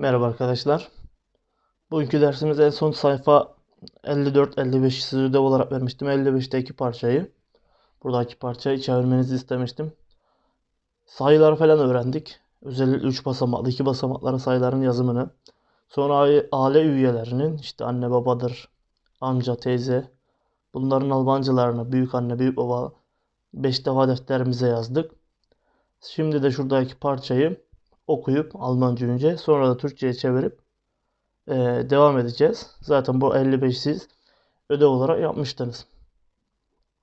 Merhaba arkadaşlar. Bugünkü dersimiz en son sayfa 54-55 size ödev olarak vermiştim. 55'teki parçayı. Buradaki parçayı çevirmenizi istemiştim. Sayıları falan öğrendik. Özellikle 3 basamaklı, 2 basamaklı sayıların yazımını. Sonra aile üyelerinin işte anne babadır, amca, teyze. Bunların Almancalarını büyük anne, büyük baba 5 defa defterimize yazdık. Şimdi de şuradaki parçayı okuyup Almanca önce sonra da Türkçe'ye çevirip eee, devam edeceğiz. Zaten bu 55 siz ödev olarak yapmıştınız.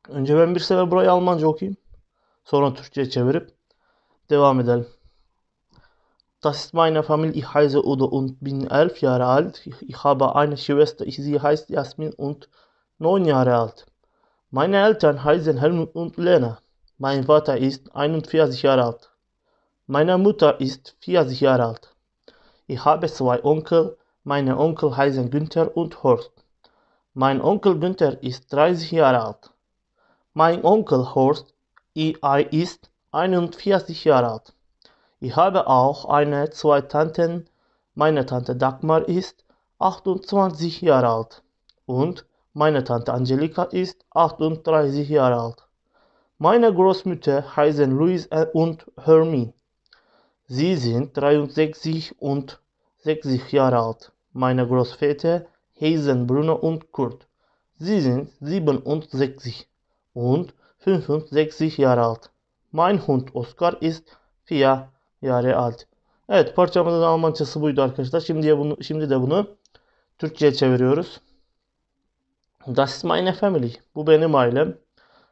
Önce ben bir sefer burayı Almanca okuyayım. Sonra Türkçe'ye çevirip devam edelim. Das ist meine Familie. Ich heiße Udo und bin elf Jahre alt. Ich habe eine Schwester. Sie heißt Jasmin und neun Jahre alt. Meine Eltern heißen Helmut und Lena. Mein Vater ist 41 Jahre alt. Meine Mutter ist 40 Jahre alt. Ich habe zwei Onkel. Meine Onkel heißen Günther und Horst. Mein Onkel Günther ist 30 Jahre alt. Mein Onkel Horst i- ist 41 Jahre alt. Ich habe auch eine zwei Tanten. Meine Tante Dagmar ist 28 Jahre alt. Und meine Tante Angelika ist 38 Jahre alt. Meine Großmütter heißen Louise und Hermine. Sie sind 63 und 60 Jahre alt. Meine Großväter heißen Bruno und Kurt. Sie sind 67 und 65 Jahre alt. Mein Hund Oscar ist 4 Jahre alt. Evet parçamızın Almancası buydu arkadaşlar. Şimdi bunu şimdi de bunu Türkçe'ye çeviriyoruz. Das ist meine Family. Bu benim ailem.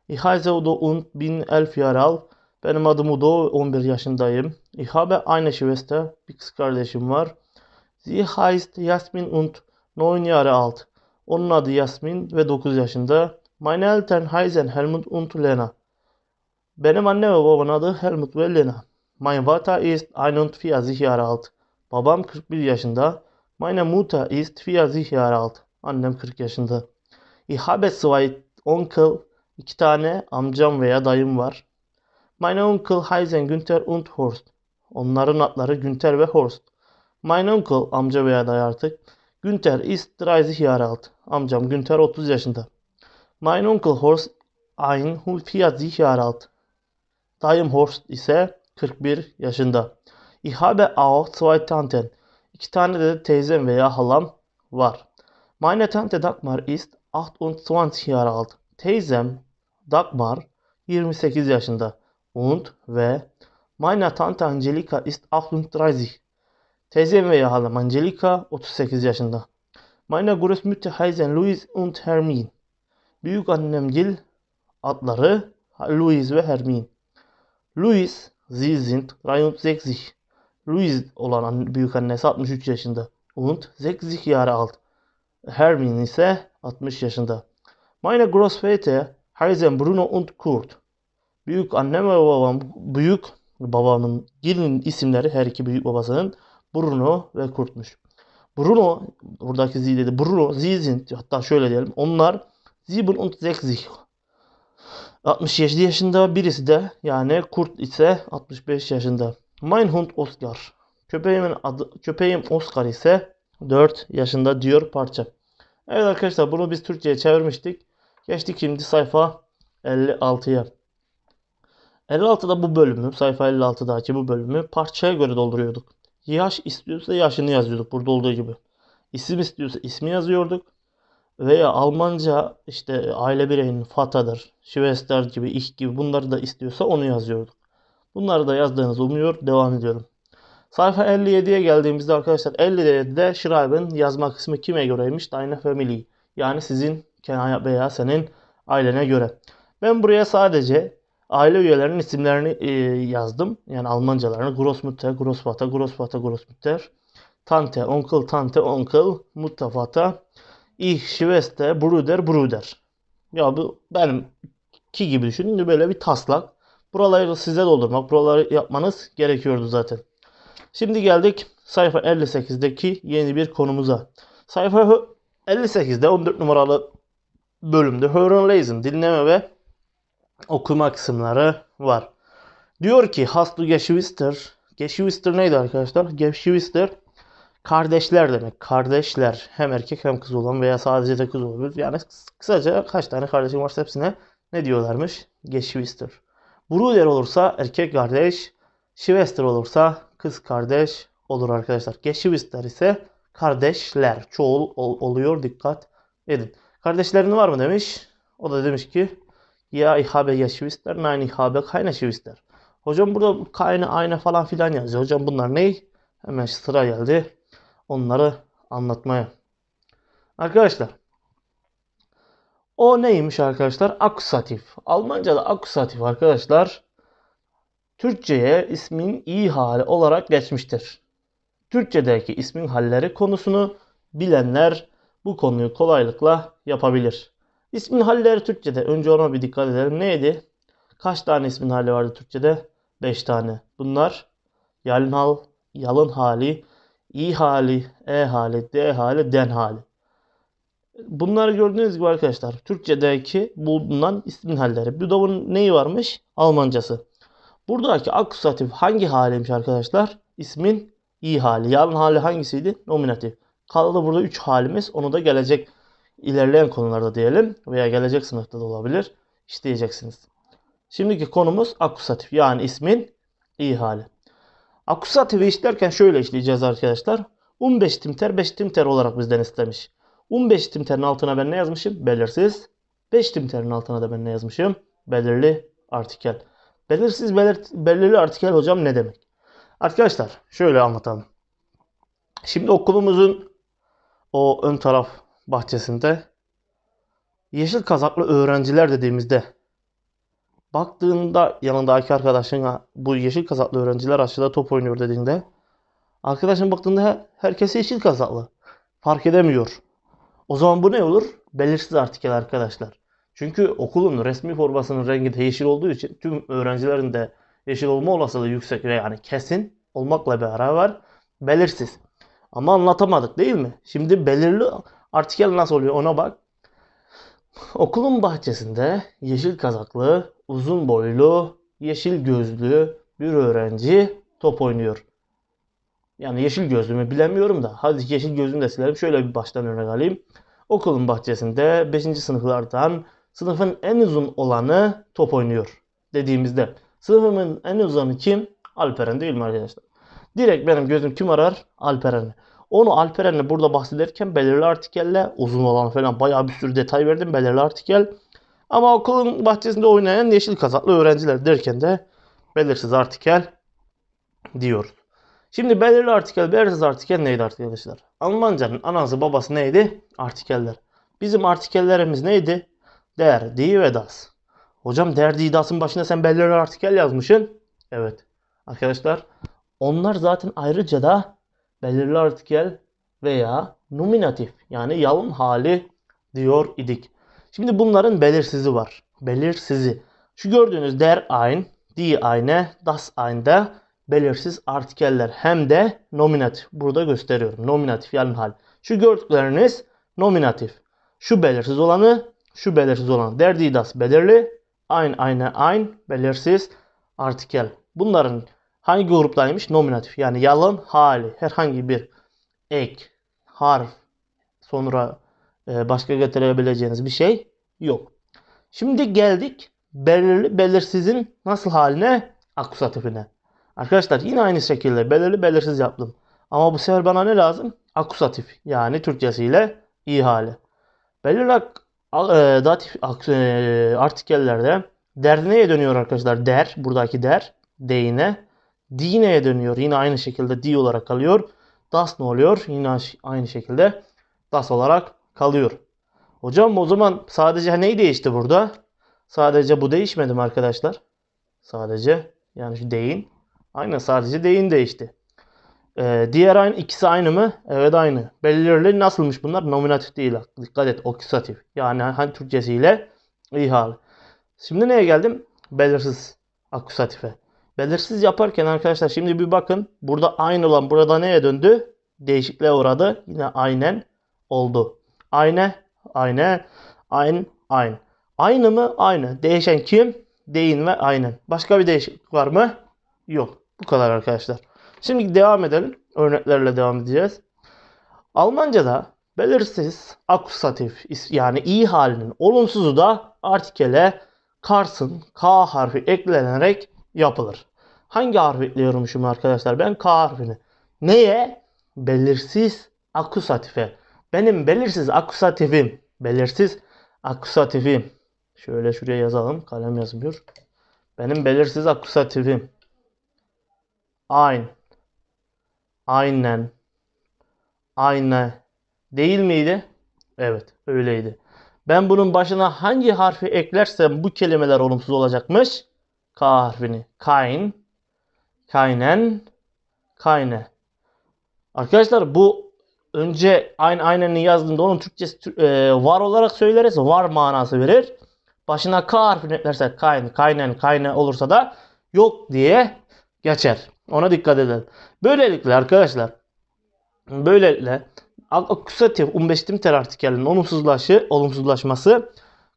Ich heiße Udo und bin 11 Jahre alt. Benim adım Udo, 11 yaşındayım. Ich habe eine Schwester, bir kız kardeşim var. Sie heißt Jasmin und 9 Jahre alt. Onun adı Yasmin ve 9 yaşında. Meine Eltern heißen Helmut und Lena. Benim anne ve babamın adı Helmut ve Lena. Mein Vater ist 41 Jahre alt. Babam 41 yaşında. Meine Mutter ist 40 Jahre alt. Annem 40 yaşında. Ich habe zwei Onkel. İki tane amcam veya dayım var. Meine Onkel heißen Günther und Horst. Onların adları Günther ve Horst. Mein Onkel amca veya dayı artık. Günther ist 30 Jahre alt. Amcam Günther 30 yaşında. Mein Onkel Horst 41 Jahre alt. Dayım Horst ise 41 yaşında. Ich habe auch zwei Tanten. İki tane de teyzem veya halam var. Meine Tante Dagmar ist 28 Jahre alt. Teyzem Dagmar 28 yaşında. Und ve meine Tante Angelika ist 38. Teyzem veya halam Angelika 38 yaşında. Meine Großmutter heißen Louise und Hermine. Büyük annem Gil adları Louise ve Hermine. Louise, sie sind 63. Louise olan büyük annesi 63 yaşında. Und 60 Jahre alt. Hermine ise 60 yaşında. Meine Großväter heißen Bruno und Kurt. Büyük annem ve babam, büyük babamın gelin isimleri her iki büyük babasının Bruno ve Kurt'muş. Bruno, buradaki Z dedi. Bruno, Sie sind, hatta şöyle diyelim. Onlar 67 67 yaşında birisi de yani Kurt ise 65 yaşında. Mein Hund Oscar. Köpeğimin adı köpeğim Oscar ise 4 yaşında diyor parça. Evet arkadaşlar bunu biz Türkçe'ye çevirmiştik. Geçtik şimdi sayfa 56'ya. 56'da bu bölümü, sayfa 56'daki bu bölümü parçaya göre dolduruyorduk. Yaş istiyorsa yaşını yazıyorduk burada olduğu gibi. İsim istiyorsa ismi yazıyorduk. Veya Almanca işte aile bireyinin Vater'dır, Schwester gibi, ich gibi bunları da istiyorsa onu yazıyorduk. Bunları da yazdığınızı umuyor. Devam ediyorum. Sayfa 57'ye geldiğimizde arkadaşlar 57'de Schreiben yazma kısmı kime göreymiş? Deine Family. Yani sizin veya senin ailene göre. Ben buraya sadece aile üyelerinin isimlerini e, yazdım. Yani Almancalarını. Großmutter, Großvater, Großvater, Großmutter. Tante, onkel, tante, onkel, Mutter, Vater. Ich, Schwester, Bruder, Bruder. Ya bu benim ki gibi düşünün. Böyle bir taslak. Buraları size doldurmak, buraları yapmanız gerekiyordu zaten. Şimdi geldik sayfa 58'deki yeni bir konumuza. Sayfa 58'de 14 numaralı bölümde Hören Lesen dinleme ve okuma kısımları var. Diyor ki Hast du Geschwister? Geschwister neydi arkadaşlar? Geschwister Kardeşler demek. Kardeşler. Hem erkek hem kız olan veya sadece de kız olabilir. Yani kıs- kısaca kaç tane kardeşim varsa hepsine ne diyorlarmış? Geschwister. Bruder olursa erkek kardeş. Schwester olursa kız kardeş olur arkadaşlar. Geschwister ise kardeşler. Çoğul ol- oluyor. Dikkat edin. Kardeşlerin var mı demiş. O da demiş ki ya ich habe Geschwister. Nein ich habe keine Geschwister. Hocam burada keine, eine falan filan yazıyor. Hocam bunlar ne? Hemen sıra geldi. Onları anlatmaya. Arkadaşlar. O neymiş arkadaşlar? Akusatif. Almanca'da akusatif arkadaşlar. Türkçe'ye ismin iyi hali olarak geçmiştir. Türkçedeki ismin halleri konusunu bilenler bu konuyu kolaylıkla yapabilir. İsmin halleri Türkçe'de. Önce ona bir dikkat edelim. Neydi? Kaç tane ismin hali vardı Türkçe'de? 5 tane. Bunlar yalın hal, yalın hali, iyi hali, e hali, d hali, den hali. Bunları gördüğünüz gibi arkadaşlar Türkçedeki bulunan ismin halleri. Bunun neyi varmış? Almancası. Buradaki akusatif hangi haliymiş arkadaşlar? İsmin iyi hali. Yalın hali hangisiydi? Nominatif. Kaldı burada 3 halimiz. Onu da gelecek ilerleyen konularda diyelim veya gelecek sınıfta da olabilir. İşleyeceksiniz. Şimdiki konumuz akusatif. Yani ismin iyi hali. Akusatifi işlerken şöyle işleyeceğiz arkadaşlar. 15 timter 5 timter olarak bizden istemiş. 15 timterin altına ben ne yazmışım? Belirsiz. 5 timterin altına da ben ne yazmışım? Belirli artikel. Belirsiz belir, belirli artikel hocam ne demek? Arkadaşlar şöyle anlatalım. Şimdi okulumuzun o ön taraf bahçesinde yeşil kazaklı öğrenciler dediğimizde baktığında yanındaki arkadaşına bu yeşil kazaklı öğrenciler aşağıda top oynuyor dediğinde arkadaşın baktığında he- herkes yeşil kazaklı. Fark edemiyor. O zaman bu ne olur? Belirsiz artikel arkadaşlar. Çünkü okulun resmi formasının rengi de yeşil olduğu için tüm öğrencilerin de yeşil olma olasılığı yüksek ve yani kesin olmakla beraber belirsiz. Ama anlatamadık değil mi? Şimdi belirli artikel nasıl oluyor ona bak. Okulun bahçesinde yeşil kazaklı, uzun boylu, yeşil gözlü bir öğrenci top oynuyor. Yani yeşil gözlü mü bilemiyorum da. Hadi yeşil gözlüğünü de silelim. Şöyle bir baştan örnek alayım. Okulun bahçesinde 5. sınıflardan sınıfın en uzun olanı top oynuyor dediğimizde sınıfımın en uzanı kim? Alperen değil mi arkadaşlar? Direkt benim gözüm kim arar? Alperen'i. Onu Alperen'le burada bahsederken belirli artikelle uzun olan falan bayağı bir sürü detay verdim belirli artikel. Ama okulun bahçesinde oynayan yeşil kazaklı öğrenciler derken de belirsiz artikel diyoruz. Şimdi belirli artikel, belirsiz artikel neydi arkadaşlar? Almanca'nın anası babası neydi? Artikeller. Bizim artikellerimiz neydi? Der, die ve das. Hocam der, die, das'ın başına sen belirli artikel yazmışsın. Evet. Arkadaşlar onlar zaten ayrıca da belirli artikel veya nominatif yani yalın hali diyor idik. Şimdi bunların belirsizi var. Belirsizi. Şu gördüğünüz der ein, die eine, das eine de belirsiz artikeller hem de nominatif. Burada gösteriyorum. Nominatif yalın hal. Şu gördükleriniz nominatif. Şu belirsiz olanı, şu belirsiz olanı. Der, die, das belirli. Ein, eine, ein belirsiz artikel. Bunların hangi gruptaymış? Nominatif. Yani yalın hali. Herhangi bir ek, harf, sonra e, başka getirebileceğiniz bir şey yok. Şimdi geldik belirli belirsizin nasıl haline? Akusatifine. Arkadaşlar yine aynı şekilde belirli belirsiz yaptım. Ama bu sefer bana ne lazım? Akusatif. Yani Türkçesiyle iyi hali. Belirli ak- e, datif ak- e, artikellerde der neye dönüyor arkadaşlar? Der. Buradaki der. Deyine. Dineye dönüyor. Yine aynı şekilde di olarak kalıyor. Das ne oluyor? Yine aynı şekilde das olarak kalıyor. Hocam o zaman sadece neyi değişti burada? Sadece bu değişmedi mi arkadaşlar? Sadece yani şu deyin. Aynen sadece deyin değişti. Ee, diğer aynı ikisi aynı mı? Evet aynı. Belirli nasılmış bunlar? Nominatif değil. Dikkat et okusatif. Yani hani Türkçesiyle iyi hal. Şimdi neye geldim? Belirsiz akusatife. Belirsiz yaparken arkadaşlar şimdi bir bakın. Burada aynı olan burada neye döndü? Değişikliğe uğradı. Yine aynen oldu. Ayne, ayne, ayn, ayn. Aynı mı? Aynı. Değişen kim? Deyin ve aynen. Başka bir değişiklik var mı? Yok. Bu kadar arkadaşlar. Şimdi devam edelim. Örneklerle devam edeceğiz. Almanca'da belirsiz akusatif yani i halinin olumsuzu da artikele karsın k harfi eklenerek yapılır. Hangi harfi ekliyormuşum arkadaşlar? Ben k harfini. Neye? Belirsiz akusatife. Benim belirsiz akusatifim. Belirsiz akusatifim. Şöyle şuraya yazalım. Kalem yazmıyor. Benim belirsiz akusatifim. Ayn. Aynen. Aynen. Değil miydi? Evet, öyleydi. Ben bunun başına hangi harfi eklersem bu kelimeler olumsuz olacakmış. K harfini. Kain. Kaynen. Kayne. Arkadaşlar bu önce aynı ayneni yazdığında onun Türkçesi Tür- e, var olarak söyleriz. Var manası verir. Başına K harfini eklersek kayn, kaynen, kayne olursa da yok diye geçer. Ona dikkat edelim. Böylelikle arkadaşlar böylelikle akusatif umbeştim artikelinin olumsuzlaşı, olumsuzlaşması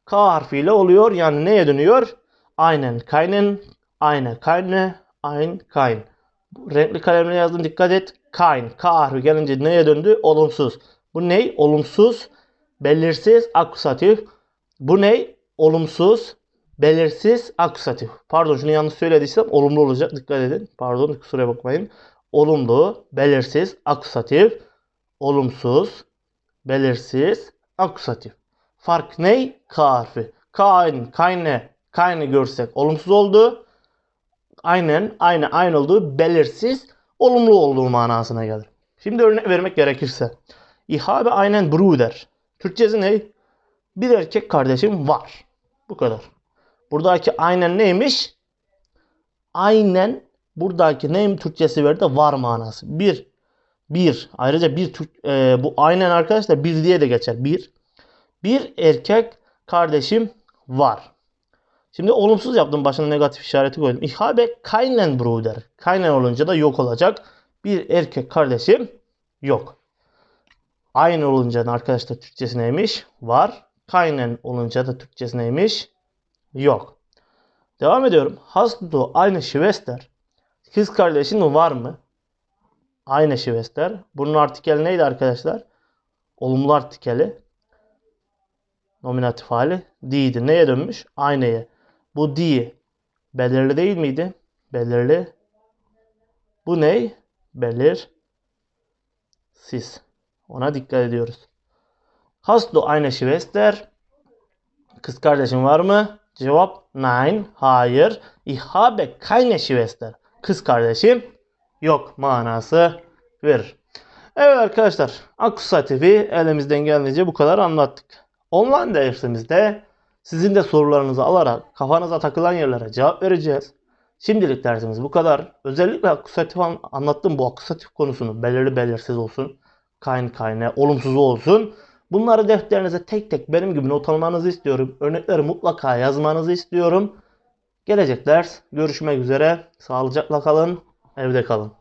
K harfiyle oluyor. Yani neye dönüyor? Aynen, kaynen, ayne, kayne, ayn, kayn. Bu Renkli kalemle yazdım dikkat et. Kayn, K harfi gelince neye döndü? Olumsuz. Bu ney? Olumsuz, belirsiz, akusatif. Bu ney? Olumsuz, belirsiz, akusatif. Pardon şunu yanlış söylediysem olumlu olacak. Dikkat edin. Pardon kusura bakmayın. Olumlu, belirsiz, akusatif, olumsuz, belirsiz, akusatif. Fark ney? K harfi. Kain, kayne, kayne görsek olumsuz oldu. Aynen, aynı, aynı olduğu belirsiz, olumlu olduğu manasına gelir. Şimdi örnek vermek gerekirse. İhabe aynen bruder. Türkçesi ne? Bir erkek kardeşim var. Bu kadar. Buradaki aynen neymiş? Aynen buradaki neyim Türkçesi verdi? Var manası. Bir. Bir. Ayrıca bir Türk, e, bu aynen arkadaşlar bir diye de geçer. Bir. Bir erkek kardeşim var. Şimdi olumsuz yaptım. Başına negatif işareti koydum. Ich habe keinen Bruder. Keinen olunca da yok olacak. Bir erkek kardeşim yok. Aynı olunca da arkadaşlar Türkçesi neymiş? Var. Keinen olunca da Türkçesi neymiş? Yok. Devam ediyorum. Hast du eine Schwester? Kız kardeşin var mı? Aynı Schwester. Bunun artikeli neydi arkadaşlar? Olumlu artikeli. Nominatif hali. D'ydi. Neye dönmüş? Aynaya. Bu D belirli değil miydi? Belirli. Bu ney? Belir. Siz. Ona dikkat ediyoruz. Hast du eine? Kız kardeşin var mı? Cevap nein. Hayır. Ich habe keine Schwester. Kız kardeşim yok manası verir. Evet arkadaşlar akusatifi elimizden geldiğince bu kadar anlattık. Online dersimizde sizin de sorularınızı alarak kafanıza takılan yerlere cevap vereceğiz. Şimdilik dersimiz bu kadar. Özellikle akusatif an- anlattığım bu akusatif konusunu belirli belirsiz olsun, kayn kayne, olumsuzu olsun. Bunları defterinize tek tek benim gibi not almanızı istiyorum. Örnekleri mutlaka yazmanızı istiyorum. Gelecek ders görüşmek üzere. Sağlıcakla kalın, evde kalın.